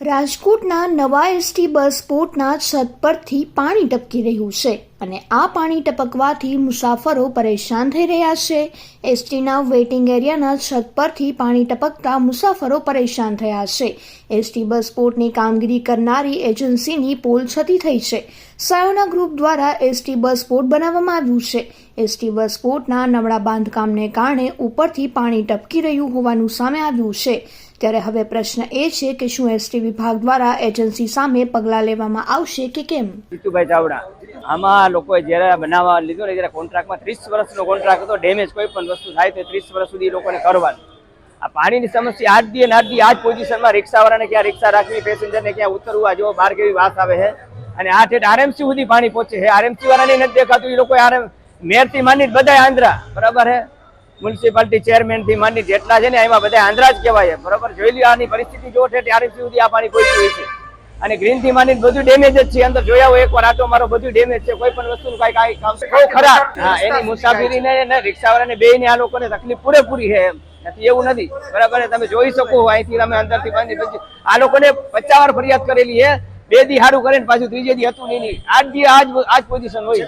રાજકોટના નવા ST bus પોર્ટના છત પરથી પાણી ટપકી રહ્યું છે અને આ પાણી ટપકવાથી મુસાફરો પરેશાન થઈ રહ્યા છે. એસટીના વેઇટિંગ એરિયાના છત પરથી પાણી ટપકતા મુસાફરો પરેશાન થયા છે. એસટી બસ પોર્ટની કામગીરી કરનારી એજન્સીની પોલ છતી થઈ છે. સાયોના ગ્રુપ દ્વારા એસટી બસ પોર્ટ બનાવવામાં આવ્યું છે. એસટી બસ પોર્ટના નબળા બાંધકામને કારણે ઉપરથી પાણી ટપકી રહ્યું હોવાનું સામે આવ્યું છે. ત્યારે હવે પ્રશ્ન એ છે કે શું એસટી વિભાગ દ્વારા એજન્સી સામે પગલાં લેવામાં આવશે કે કેમ? જીતુભાઈ ચાવડા, આમાં લોકોએ જ્યારે બનાવવા લીધો ને ત્યારે કોન્ટ્રાક્ટમાં ત્રીસ વર્ષનો કોન્ટ્રાક્ટ હતો ડેમેજ કોઈ પણ વસ્તુ થાય તો ત્રીસ વર્ષ સુધી લોકોને કરવાનું. આ પાણીની સમસ્યા આજ દી આજ દી આ પોઝિશનમાં રિક્ષાવાળાને ક્યાં રિક્ષા રાખવી પેસેન્જરને ક્યાં ઉતરવું, આ જો બહાર કેવી વાત આવે છે. અને આ ઠેઠ આરએમસી સુધી પાણી પહોંચે છે. આરએમસી વાળાને નથી દેખાતું, એ લોકો આરએમ મેરથી માંડી બધા આંધ્રા, બરાબર છે? મ્યુનિસિપાલિટી ચેરમેનથી માની જેટલા છે ને એમાં બધા આંધ્રા જ કહેવાય બરોબર? જોઈ લ્યો, આની પરિસ્થિતિ જો છે ત્યારે સુધી આ પાણી પહોંચ્યું છે. અને ગ્રીનથી માની બધું ડેમેજ જ છે. અંદર જોયા હોય એકવાર આટો મારો બધું ડેમેજ છે. કોઈ પણ વસ્તુ કઈ કઈ કામ બહુ ખરાબ. હા, એની મુસાફરી ને રિક્ષાવાળાને બે ને આ લોકોને તકલીફ પૂરેપૂરી છે એમ. નથી, એવું નથી. બરાબર? તમે જોઈ શકો અહીંથી તમે અંદરથી બાંધી પછી આ લોકોને પચાસ વાર ફરિયાદ કરેલી છે. બે દી સારું કરે ને પાછું ત્રીજે દી હતું નહીં. આજ દી આજ આજ પોઝિશન હોય